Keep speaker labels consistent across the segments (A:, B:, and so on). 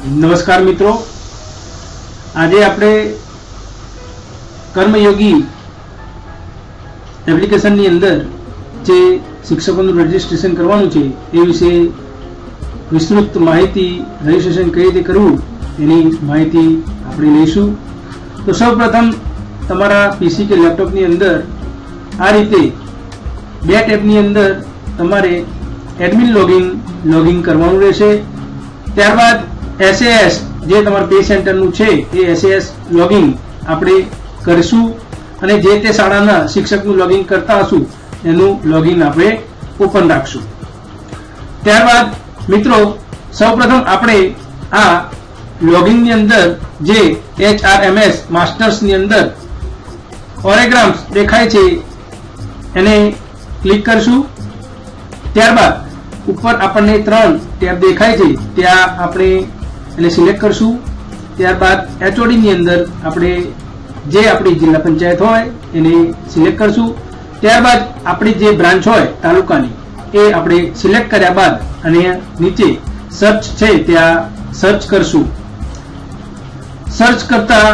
A: નમસ્કાર મિત્રો. આજે આપણે કર્મયોગી એપ્લિકેશનની અંદર જે શિક્ષકોનું રજીસ્ટ્રેશન કરવાનું છે, એ વિશે વિસ્તૃત માહિતી રજીસ્ટ્રેશન કઈ રીતે કરવું, એની માહિતી આપણે લઈશું. તો સૌપ્રથમ તમારા પીસી કે લેપટોપની અંદર આ રીતે બે ટેબની અંદર તમારે એડમિન લોગિન લોગિન કરવાનું રહેશે. ત્યારબાદ એસએએસ જે તમારા પે સેન્ટરનું છે, એ એસએએસ લોગિન આપણે કરીશું. અને જે તે શાળાના શિક્ષકનું લોગિન કરતા હશું, એનું લોગિન આપણે ઓપન રાખશું. ત્યારબાદ, મિત્રો, સૌપ્રથમ આપણે આ લોગિનની અંદર જે એચઆરએમએસ માસ્ટર્સની અંદર ઓરેગ્રામ્સ દેખાય છે, એને ક્લિક કરશું. ત્યારબાદ, ઉપર આપણને ત્રણ ટેબ દેખાય છે. ત્યાં આપણે એને સિલેક્ટ કરશું. ત્યારબાદ એચઓડીની અંદર આપણે જે આપણી જિલ્લા પંચાયત હોય એને સિલેક્ટ કરશું. ત્યારબાદ આપણી જે બ્રાન્ચ હોય તાલુકાની, એ આપણે સિલેક્ટ કર્યા બાદ અને નીચે સર્ચ છે ત્યાં સર્ચ કરશું. સર્ચ કરતા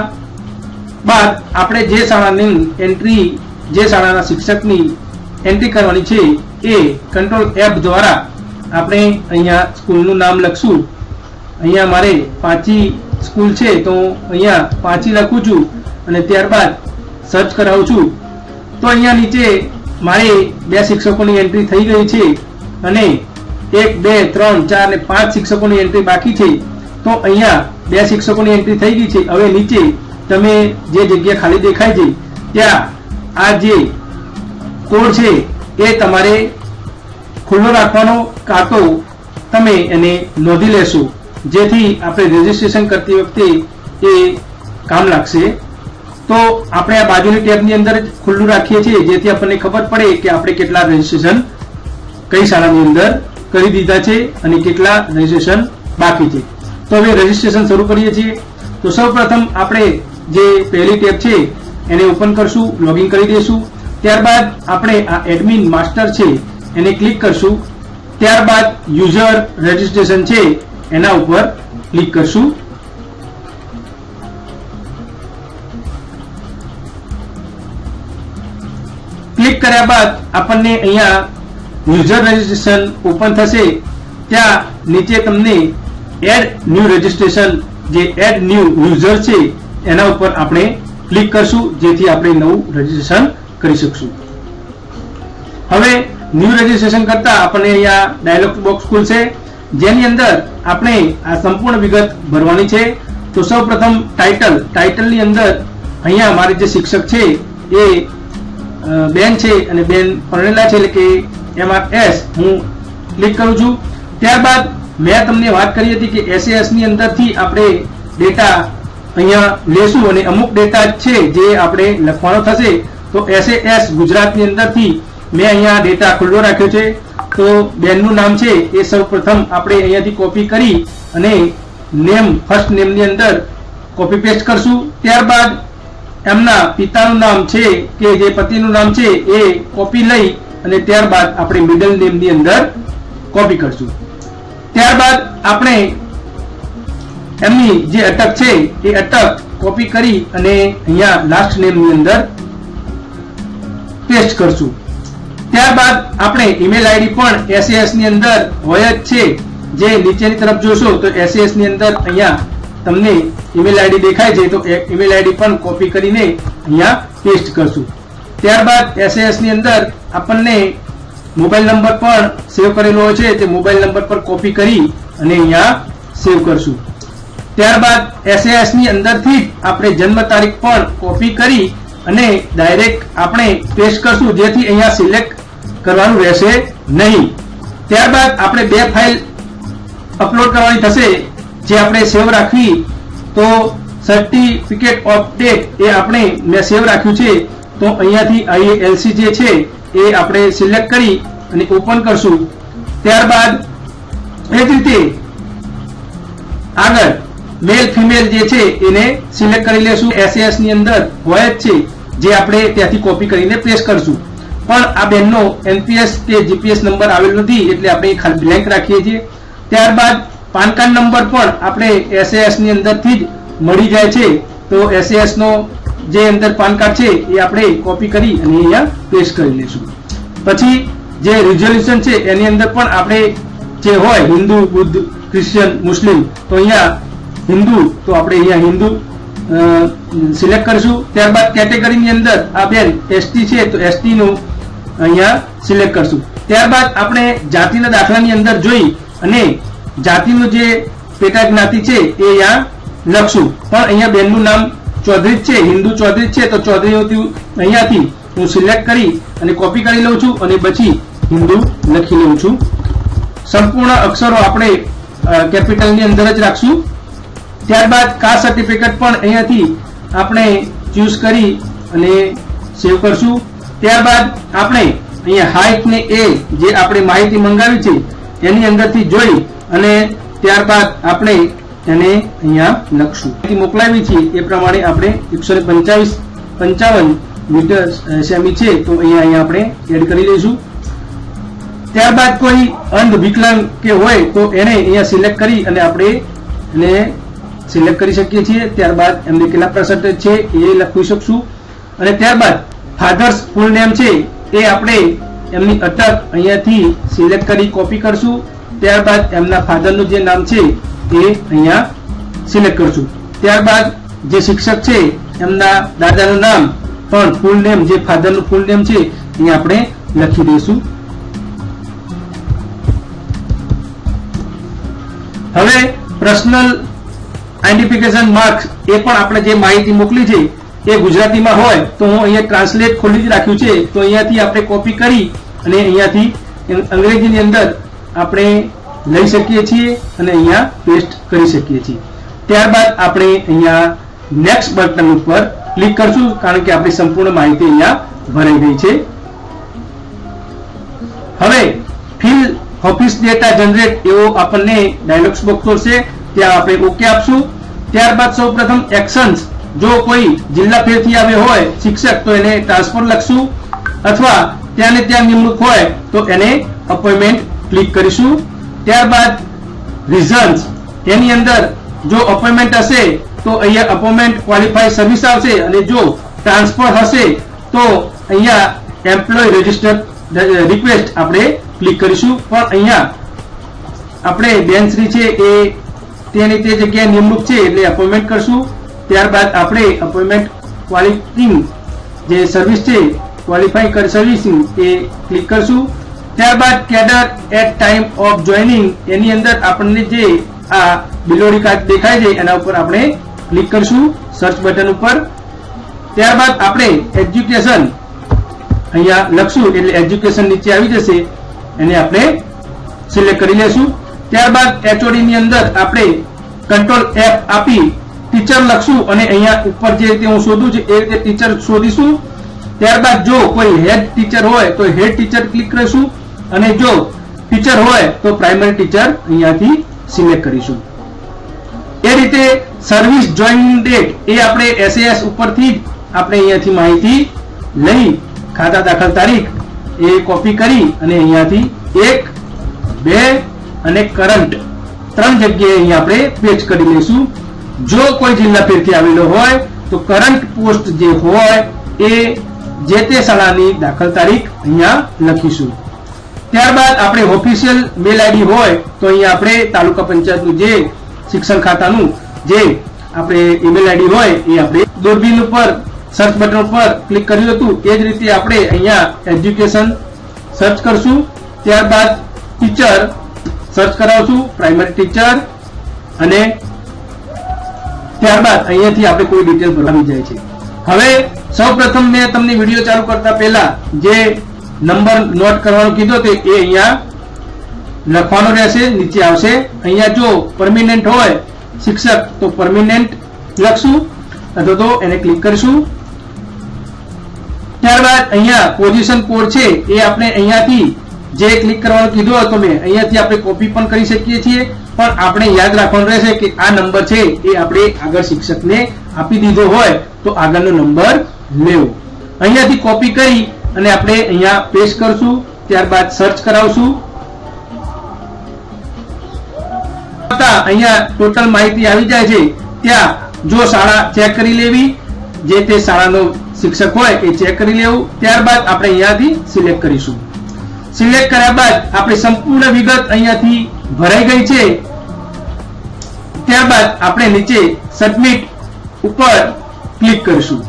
A: બાદ આપણે જે શાળાની એન્ટ્રી જે શાળાના શિક્ષકની એન્ટ્રી કરવાની છે, એ કંટ્રોલ એપ દ્વારા આપણે અહીંયા સ્કૂલનું નામ લખશું. અહીંયા મારે પાંચી સ્કૂલ છે તો અહીંયા પાંચી લખું છું અને ત્યારબાદ સર્ચ કરાવું છું. તો અહીંયા નીચે મારે બે શિક્ષકોની એન્ટ્રી થઈ ગઈ છે અને એક, બે, ત્રણ, ચાર ને પાંચ શિક્ષકોની એન્ટ્રી બાકી છે. તો અહીંયા બે શિક્ષકોની એન્ટ્રી થઈ ગઈ છે. હવે નીચે તમે જે જગ્યા ખાલી દેખાય છે, ત્યાં આ જે કોડ છે એ તમારે ખુલ્લો રાખવાનો કાં તો તમે એને નોંધી લેશો. જેથી આપણે રજીસ્ટ્રેશન કરતી વખતે એ કામ લાગશે. તો આપણે આ બાજુની ટેબની અંદર ખુલ્લું રાખીએ છીએ, જેથી આપણને ખબર પડે કે આપણે કેટલા રજીસ્ટ્રેશન કઈ શાળાની અંદર કરી દીધા છે અને કેટલા રજીસ્ટ્રેશન બાકી છે. તો હવે રજીસ્ટ્રેશન શરૂ કરીએ છીએ. તો સૌપ્રથમ આપણે જે પહેલી ટેબ છે, એને ઓપન કરશું, લોગિન કરી દઈશું. ત્યારબાદ આપણે આ એડમિન માસ્ટર છે, એને ક્લિક કરશું. ત્યારબાદ યુઝર રજીસ્ટ્રેશન છે એના ઉપર ક્લિક કરશું. ક્લિક કર્યા બાદ આપણને અહીંયા યુઝર રજિસ્ટ્રેશન ઓપન થશે. ત્યાં નીચે તમને એડ ન્યૂ રજિસ્ટ્રેશન જે એડ ન્યૂ યુઝર છે, એના ઉપર આપણે ક્લિક કરશું, જેથી આપણે નવું રજીસ્ટ્રેશન કરી શકશું. હવે ન્યૂ રજિસ્ટ્રેશન કરતા આપણને અહીંયા ડાયલોગ બોક્સ ખુલશે. જેની અંદર આપણે આ સંપૂર્ણ વિગત ભરવાની છે. તો સૌ પ્રથમ ટાઇટલ ટાઇટલની અંદર અહીંયા મારે જે શિક્ષક છે એ બેન છે અને બેન પરણેલા છે, એટલે કે એમાં એસ હું ક્લિક કરું છું. ત્યારબાદ મેં તમને વાત કરી હતી કે એસએસની અંદરથી આપણે ડેટા અહીંયા લેશું અને અમુક ડેટા છે જે આપણે લખવાનો થશે. તો એસએએસ ગુજરાતની અંદરથી મેં અહીંયા ડેટા ખુલ્લો રાખ્યો છે. તો બેનનું નામ છે એ સૌપ્રથમ આપણે અહીંયાથી કોપી કરી અને નેમ ફર્સ્ટ નેમની અંદર કોપી પેસ્ટ કરશું. ત્યારબાદ એમના પિતાનું નામ છે કે જે પતિનું નામ છે એ કોપી લઈ અને ત્યારબાદ આપણે મિડલ નેમની અંદર કોપી કરશું. ત્યારબાદ આપણે એમની જે અટક છે એ અટક કોપી કરી અને અહીંયા લાસ્ટ નેમની અંદર પેસ્ટ કરશું. ત્યારબાદ આપણે ઈમેલ આઈડી પણ એસએસની અંદર હોય જ છે. જે નીચેની તરફ જોશો તો એસએસની અંદર અહીંયા તમને ઈમેલ આઈડી દેખાય છે. તો ઈમેલ આઈડી પણ કોપી કરીને અહીંયા પેસ્ટ કરશું. ત્યારબાદ એસએસની અંદર આપણને મોબાઈલ નંબર પણ સેવ કરેલો હોય છે. તે મોબાઈલ નંબર પર કોપી કરી અને અહીંયા સેવ કરશું. ત્યારબાદ એસએસની અંદરથી જ આપણે જન્મ તારીખ પણ કોપી કરી અને ડાયરેક્ટ આપણે પેસ્ટ કરશું. જેથી અહીંયા સિલેક્ટ કરવાનું રહેશે નહીં. ત્યારબાદ આપણે બે ફાઇલ અપલોડ કરવાની થશે, જે આપણે સેવ રાખવી. તો સર્ટિફિકેટ ઓફ ડેટ એ આપણે મેં સેવ રાખ્યું છે. તો અહીંયાથી આઈએલસી જે છે, એ આપણે સિલેક્ટ કરી અને ઓપન કરશું. ત્યારબાદ એ જ રીતે આગળ મેલ ફિમેલ જે છે, એને સિલેક્ટ કરી લેશું. એસએસની અંદર હોય જ છે, જે આપણે ત્યાંથી કોપી કરીને પેસ્ટ કરશું. પણ આ બેનનો એનપીએસ કે જીપીએસ નંબર આવેલો નથી એટલે આપણે ખાલી બ્લેન્ક રાખીએ છીએ. ત્યારબાદ પાન કાર્ડ નંબર પણ આપણે એસએએસની અંદરથી જ મળી જાય છે. તો એસએએસ નો જે અંદર પાન કાર્ડ છે એ આપણે કોપી કરી અને અહીંયા પેસ્ટ કરી લઈશું. પછી જે રિઝોલ્યુશન છે એની અંદર પણ આપણે જે હોય હિન્દુ, બુદ્ધ, ક્રિશ્ચિયન, મુસ્લિમ તો અહીંયા હિન્દુ તો આપણે અહીંયા હિન્દુ સિલેક્ટ કરીશું. ત્યારબાદ કેટેગરીની અંદર આ બેન એસટી છે તો એસટી નું અહીંયા સિલેક્ટ કરશું. ત્યારબાદ આપણે જાતિના દાખલાની અંદર જોઈ અને જાતિનું જે પેટા જ્ઞાતિ છે એ અહીંયા લખશું. પણ અહીંયા બેનનું નામ ચૌધરી છે, હિન્દુ ચૌધરી છે, તો ચૌધરી અહીંયાથી હું સિલેક્ટ કરી અને કોપી કરી લઉં છું અને પછી હિન્દુ લખી લઉં છું. સંપૂર્ણ અક્ષરો આપણે કેપિટલની અંદર જ રાખશું. ત્યારબાદ કાસ્ટ સર્ટિફિકેટ પણ અહીંયાથી આપણે ચૂઝ કરી અને સેવ કરશું. ત્યારબાદ આપણે અહીંયા હાઈટ ને એ જે આપણે માહિતી મંગાવી છે, એની અંદરથી જોઈ અને ત્યારબાદ આપણે એને અહીંયા લખશું. મોકલાવી છે, એ પ્રમાણે આપણે એકસો પંચાવીસ, પંચાવન મીટર સેમી છે, તો અહીંયા અહીંયા આપણે એડ કરી લઈશું. ત્યારબાદ કોઈ અંધ વિકલાંગ કે હોય, તો એને અહીંયા સિલેક્ટ કરી અને આપણે એને સિલેક્ટ કરી શકીએ છીએ. ત્યારબાદ એમને કેટલા પર્સન્ટેજ છે, એ લખી શકશું. અને ત્યારબાદ ફાધર્સ ફૂલ નેમ છે, એ આપણે એમની અટક અહીંયાથી સિલેક્ટ કરી કોપી કરશું. ત્યારબાદ એમના ફાધરનું જે નામ છે, એ અહીંયા સિલેક્ટ કરશું. ત્યારબાદ જે શિક્ષક છે, એમના દાદાનું નામ પણ ફૂલ નેમ, જે ફાધરનું ફૂલ નેમ છે, એ આપણે લખી દઈશું. હવે પર્સનલ આઈડેન્ટિફિકેશન માર્ક્સ એ પણ આપણે જે માહિતી મોકલી છે એ ગુજરાતીમાં હોય તો હું અહીંયા ટ્રાન્સલેટ ખોલી જ રાખ્યું છે. તો અહીંયાથી આપણે કોપી કરી અને અહીંયાથી અંગ્રેજીની અંદર આપણે લઈ શકીએ છીએ અને અહીંયા પેસ્ટ કરી શકીએ છીએ. ત્યારબાદ આપણે અહીંયા નેક્સ્ટ બટન ઉપર ક્લિક કરશું કારણ કે આપણી સંપૂર્ણ માહિતી અહીંયા ભરાઈ ગઈ છે. હવે ફિલ ઓફિસ ડેટા જનરેટ એવો આપણને ડાયલોગ્સ બોક્સ ખોલશે. ત્યાં આપણે ઓકે આપશું. ત્યારબાદ સૌ પ્રથમ એક્શન્સ જો કોઈ જિલ્લા ફેરથી આવ્યો હોય, શિક્ષક, તો એને ટ્રાન્સફર લખશું. અથવા ત્યાં ત્યાં નિમણૂક હોય, તો એને અપોઇન્ટમેન્ટ ક્લિક કરીશું. ત્યારબાદ રિઝન્સ એની અંદર જો અપોઇન્ટમેન્ટ હશે, તો અહીંયા અપોઇન્ટમેન્ટ ક્વોલિફાઈ સર્વિસ આવશે. અને જો ટ્રાન્સફર હશે, તો અહીંયા એમ્પ્લોય રજિસ્ટર રિક્વેસ્ટ આપણે ક્લિક કરીશું. પણ અહીંયા આપણે બેનશ્રી છે એ, તેની તે જગ્યાએ નિમણૂક છે, એટલે અપોઇન્ટમેન્ટ કરશું. ત્યારબાદ આપણે અપોઇન્ટમેન્ટ ક્વોલિટિંગ જે સર્વિસ છે ક્વોલિફાઈ કર સર્વિસિંગ એ ક્લિક કરશું. ત્યારબાદ cadre at time of joining એની અંદર આપણને જે આ બિલોડી કાર્ડ દેખાય છે, એના ઉપર આપણે ક્લિક કરશું સર્ચ બટન ઉપર. ત્યારબાદ આપણે એજ્યુકેશન અહીંયા લખશું, એટલે એજ્યુકેશન નીચે આવી જશે. એને આપણે સિલેક્ટ કરી લેશું. ત્યારબાદ એચઓડી ની અંદર આપણે કંટ્રોલ એફ આપી ટીચર લખશું અને અહીંયા ઉપર જે રીતે હું શોધું છું, એ રીતે ટીચર શોધીશું. ત્યારબાદ જો કોઈ હેડ ટીચર હોય, તો હેડ ટીચર ક્લિક કરીશું. અને જો ટીચર હોય, તો પ્રાઇમરી ટીચર અહીંયાથી સિલેક્ટ કરીશું. એ રીતે સર્વિસ જોઈન ડેટ એ આપણે એસએસ ઉપરથી જ આપણે અહીંયાથી માહિતી લઈ, ખાતા દાખલ તારીખ એ કોપી કરી અને અહીંયાથી એક, બે અને કરંટ ત્રણ જગ્યાએ અહીંયા આપણે પેચ કરી લઈશું. જો કોઈ જિલ્લા ફેરથી આવેલો હોય, તો કરંટ પોસ્ટ જે હોય, એ જે તે શાળાની દાખલ તારીખ અહીંયા લખીશું. ત્યારબાદ આપણે ઓફિશિયલ મેલ આઈડી હોય, તો અહીંયા આપણે તાલુકા પંચાયતનું જે શિક્ષણ ખાતાનું જે આપણે ઈમેલ આઈડી હોય, એ આપણે દૂરબીન ઉપર સર્ચ બટન ઉપર ક્લિક કર્યું હતું, એ જ રીતે આપણે અહીંયા એજ્યુકેશન સર્ચ કરશું. ત્યારબાદ ટીચર સર્ચ કરાવશું, પ્રાઇમરી ટીચર અને ત્યારબાદ અહીંયાથી આપણે કોઈ ડિટેલ ભરવાની જાય છે. હવે સૌ પ્રથમ મેં તમને વીડિયો ચાલુ કરતા પહેલા જે નંબર નોટ કરવાનો કીધો તે એ અહીંયા લખવાનો રહેશે, નીચે આવશે. અહીંયા જો પરમિનન્ટ હોય, શિક્ષક, તો પરમિનન્ટ લખશું. અથવા તો એને ક્લિક કરીશું. ત્યારબાદ અહીંયા પોઝિશન કોડ છે એ આપણે અહીંયાથી જે ક્લિક કરવાનું કીધું હતું મેં, અહીંયાથી આપણે કોપી પણ કરી શકીએ છીએ. પણ આપણે યાદ રાખવાનું રહેશે કે આ નંબર છે એ આપણે આગળ શિક્ષકને આપી દીધો હોય તો આગળનો નંબર લેવો. અહીંયાથી કોપી કરી અને આપણે અહીંયા પેસ્ટ કરશું, ત્યારબાદ સર્ચ કરાવશું. અહીંયા ટોટલ માહિતી આવી જાય છે. ત્યાં જો શાળા ચેક કરી લેવી, જે તે શાળાનો શિક્ષક હોય એ ચેક કરી લેવું. ત્યારબાદ આપણે અહીંયાથી સિલેક્ટ કરીશું. સિલેક્ટ કર્યા બાદ આપણી સંપૂર્ણ વિગત અહીંયાથી ભરાઈ ગઈ છે. ત્યારબાદ આપણે નીચે સબમિટ ઉપર ક્લિક કરીશું.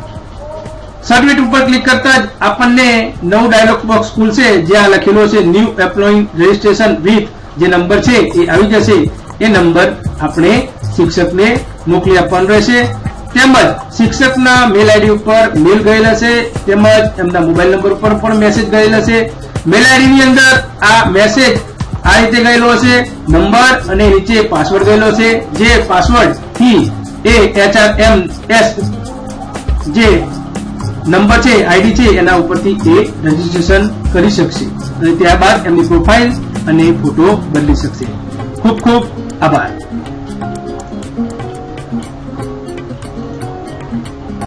A: સબમિટ ઉપર ક્લિક કરતા જ આપણને નવું ડાયલોગ બોક્સ ખુલશે. જ્યાં લખેલો છે ન્યૂ એપ્લોઈંગ રજીસ્ટ્રેશન વિથ જે નંબર છે એ આવી જશે. એ નંબર આપણે શિક્ષકને મોકલી આપવાનો રહેશે. તેમજ શિક્ષકના મેલ આઈડી ઉપર મેલ ગયેલ હશે. તેમજ એમના મોબાઈલ નંબર ઉપર પણ મેસેજ ગયેલ હશે. મેલ આઈડી ની અંદર આ મેસેજ આ રીતે ગયેલો હશે, નંબર અને નીચે પાસવર્ડ ગયેલો છે જે પાસવર્ડથી એ એચઆર એમ એસ જે નંબર છે આઈડી છે, એના ઉપરથી એ રજીસ્ટ્રેશન કરી શકશે. અને ત્યારબાદ એમની પ્રોફાઇલ અને ફોટો બદલી શકશે. ખૂબ ખૂબ આભાર.